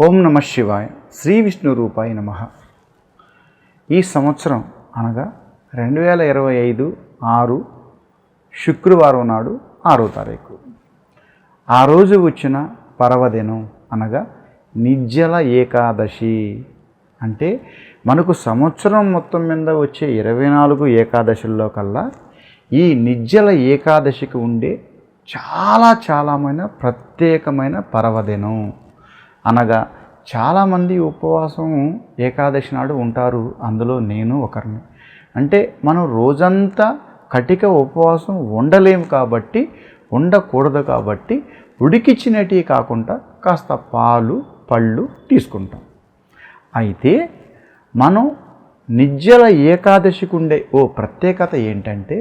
ఓం నమ శివాయ. శ్రీ విష్ణు రూపాయ నమ. ఈ సంవత్సరం అనగా రెండు వేల ఇరవై ఐదు ఆరు శుక్రవారం నాడు ఆరో తారీఖు. ఆ రోజు వచ్చిన పర్వదినం అనగా నిజ్జల ఏకాదశి. అంటే మనకు సంవత్సరం మొత్తం మీద వచ్చే ఇరవై నాలుగు ఏకాదశుల్లో కల్లా ఈ నిజ్జల ఏకాదశికి ఉండే చాలా చాలామైన ప్రత్యేకమైన పర్వదినం. అనగా చాలామంది ఉపవాసం ఏకాదశి నాడు ఉంటారు. అందులో నేను ఒకరిని. అంటే మనం రోజంతా కటిక ఉపవాసం ఉండలేము కాబట్టి ఉండకూడదు కాబట్టి ఉడికిచ్చినటివి కాకుండా కాస్త పాలు పళ్ళు తీసుకుంటాం. అయితే మనం నిజ్జల ఏకాదశికి ఉండే ఓ ప్రత్యేకత ఏంటంటే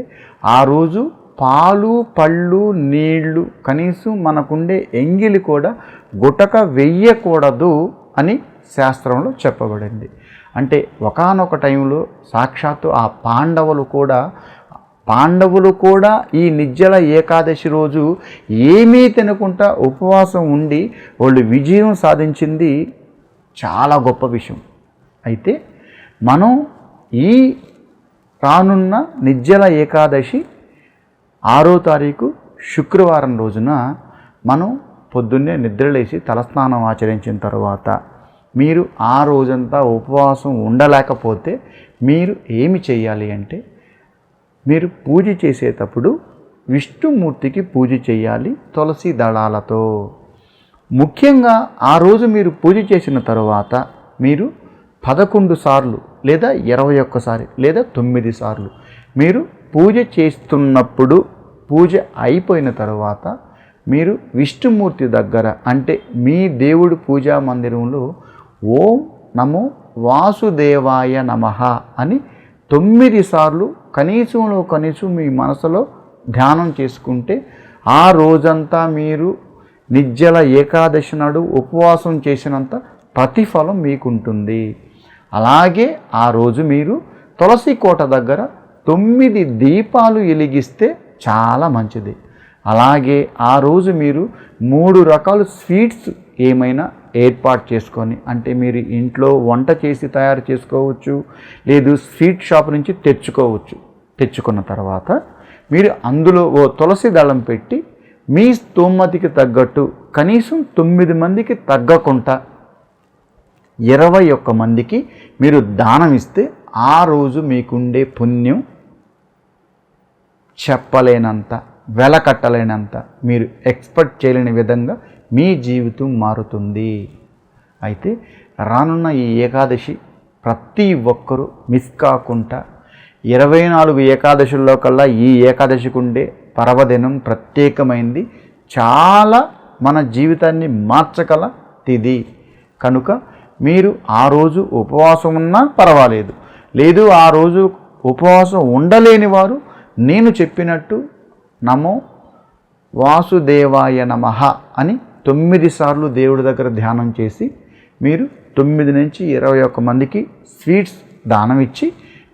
ఆ రోజు పాలు పళ్ళు నీళ్ళు కనీసం మనకుండే ఎంగిలి కూడా గుటక వెయ్యకూడదు అని శాస్త్రంలో చెప్పబడింది. అంటే ఒకానొక టైంలో సాక్షాత్తు ఆ పాండవులు కూడా పాండవులు కూడా ఈ నిజ్జల ఏకాదశి రోజు ఏమీ తినకుండా ఉపవాసం ఉండి వాళ్ళు విజయం సాధించింది చాలా గొప్ప విషయం. అయితే మనం ఈ రానున్న నిజ్జల ఏకాదశి ఆరో తారీఖు శుక్రవారం రోజున మనం పొద్దున్నే నిద్రలేసి తలస్నానం ఆచరించిన తర్వాత మీరు ఆ రోజంతా ఉపవాసం ఉండలేకపోతే మీరు ఏమి చేయాలి అంటే మీరు పూజ చేసేటప్పుడు విష్ణుమూర్తికి పూజ చేయాలి తులసి దళాలతో. ముఖ్యంగా ఆ రోజు మీరు పూజ చేసిన తరువాత మీరు పదకొండు సార్లు లేదా ఇరవై ఒక్కసారి లేదా తొమ్మిది సార్లు మీరు పూజ చేస్తున్నప్పుడు పూజ అయిపోయిన తర్వాత మీరు విష్ణుమూర్తి దగ్గర అంటే మీ దేవుడు పూజా మందిరంలో ఓం నమో వాసుదేవాయ నమః అని తొమ్మిది సార్లు కనీసంలో కనీసం మీ మనసులో ధ్యానం చేసుకుంటే ఆ రోజంతా మీరు నిజ్జల ఏకాదశి నాడు ఉపవాసం చేసినంత ప్రతిఫలం మీకుంటుంది. అలాగే ఆ రోజు మీరు తులసి కోట దగ్గర తొమ్మిది దీపాలు వెలిగిస్తే చాలా మంచిది. అలాగే ఆ రోజు మీరు మూడు రకాల స్వీట్స్ ఏమైనా ఏర్పాటు చేసుకొని అంటే మీరు ఇంట్లో వంట చేసి తయారు చేసుకోవచ్చు లేదు స్వీట్ షాప్ నుంచి తెచ్చుకోవచ్చు తెచ్చుకున్న తర్వాత మీరు అందులో ఓ తులసి దళం పెట్టి మీ స్తోమతికి తగ్గట్టు కనీసం తొమ్మిది మందికి తగ్గకుండా ఇరవై ఒక్క మందికి మీరు దానం ఇస్తే ఆ రోజు మీకుండే పుణ్యం చెప్పలేనంత వెలకట్టలేనంత మీరు ఎక్స్పెక్ట్ చేయలేని విధంగా మీ జీవితం మారుతుంది. అయితే రానున్న ఈ ఏకాదశి ప్రతి ఒక్కరూ మిస్ కాకుండా ఇరవై నాలుగు ఏకాదశుల్లో కల్లా ఈ ఏకాదశికి ఉండే పర్వదినం ప్రత్యేకమైంది. చాలా మన జీవితాన్ని మార్చగల తిది. కనుక మీరు ఆ రోజు ఉపవాసం ఉన్నా పర్వాలేదు. లేదు ఆ రోజు ఉపవాసం ఉండలేని వారు నేను చెప్పినట్టు నమో వాసుదేవాయ నమః అని తొమ్మిది సార్లు దేవుడి దగ్గర ధ్యానం చేసి మీరు తొమ్మిది నుంచి ఇరవై ఒక్క మందికి స్వీట్స్ దానం ఇచ్చి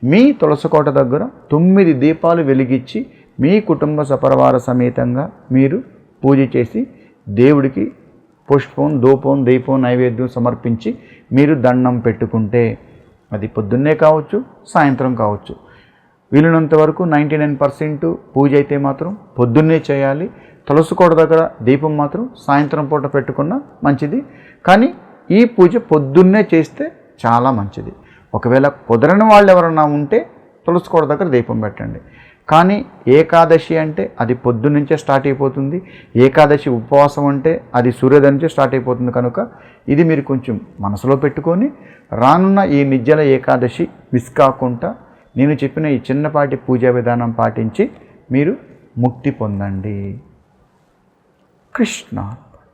మీ తులసకోట దగ్గర తొమ్మిది దీపాలు వెలిగించి మీ కుటుంబ సపరివార సమేతంగా మీరు పూజ చేసి దేవుడికి పుష్పం ధూపం దీపం నైవేద్యం సమర్పించి మీరు దండం పెట్టుకుంటే అది పొద్దున్నే కావచ్చు సాయంత్రం కావచ్చు. వీలున్నంత వరకు నైంటీ నైన్ పర్సెంట్ పూజ అయితే మాత్రం పొద్దున్నే చేయాలి. తులసికోట దగ్గర దీపం మాత్రం సాయంత్రం పూట పెట్టుకున్న మంచిది. కానీ ఈ పూజ పొద్దున్నే చేస్తే చాలా మంచిది. ఒకవేళ కుదరని వాళ్ళు ఎవరన్నా ఉంటే తులసికోట దగ్గర దీపం పెట్టండి. కానీ ఏకాదశి అంటే అది పొద్దున్నుంచే స్టార్ట్ అయిపోతుంది. ఏకాదశి ఉపవాసం అంటే అది సూర్యోదయం నుంచే స్టార్ట్ అయిపోతుంది కనుక ఇది మీరు కొంచెం మనసులో పెట్టుకొని రానున్న ఈ నిజ్జల ఏకాదశి మిస్ కాకుండా నేను చెప్పిన ఈ చిన్నపాటి పూజా విధానం పాటించి మీరు ముక్తి పొందండి. కృష్ణ.